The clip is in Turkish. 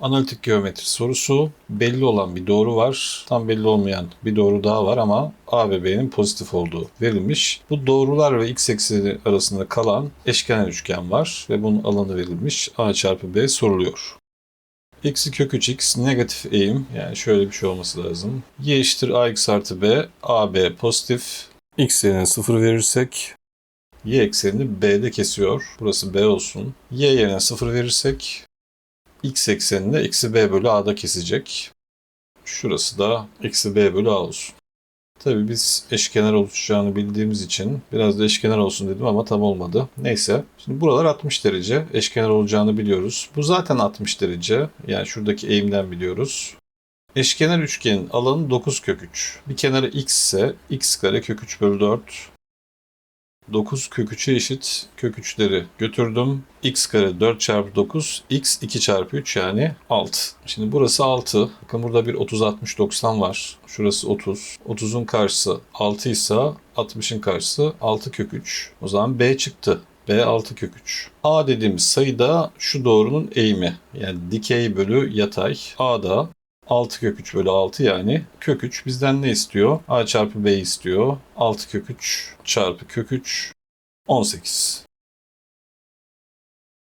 Analitik geometri sorusu. Belli olan bir doğru var. Tam belli olmayan bir doğru daha var ama A ve B'nin pozitif olduğu verilmiş. Bu doğrular ve x ekseni arasında kalan eşkenar üçgen var ve bunun alanı verilmiş. A çarpı B soruluyor. Eksi kök 3x negatif eğim yani şöyle bir şey olması lazım. Y eşittir ax artı b, ab pozitif. X yerine 0 verirsek y eksenini b'de kesiyor. Burası b olsun. Y yerine 0 verirsek x eksenini eksi b bölü a'da kesecek. Şurası da eksi b bölü a olsun. Tabii biz eşkenar oluşacağını bildiğimiz için biraz da eşkenar olsun dedim ama tam olmadı. Neyse. Şimdi buralar 60 derece. Eşkenar olacağını biliyoruz. Bu zaten 60 derece. Yani şuradaki eğimden biliyoruz. Eşkenar üçgenin alanı 9 kök 3. Bir kenarı x ise x kare kök 3 bölü 4. 9 kök 3'e eşit kök 3'leri götürdüm. x kare 4 çarpı 9 x 2 çarpı 3 yani 6. Şimdi burası 6. Bakın burada bir 30 60 90 var. Şurası 30. 30'un karşısı 6 ise 60'ın karşısı 6 kök 3. O zaman b çıktı. B 6 kök 3. A dediğimiz sayı da şu doğrunun eğimi. Yani dikey bölü yatay. A da 6 kök 3 bölü 6 yani kök 3 bizden ne istiyor? A çarpı B istiyor. 6 kök 3 çarpı kök 3 18.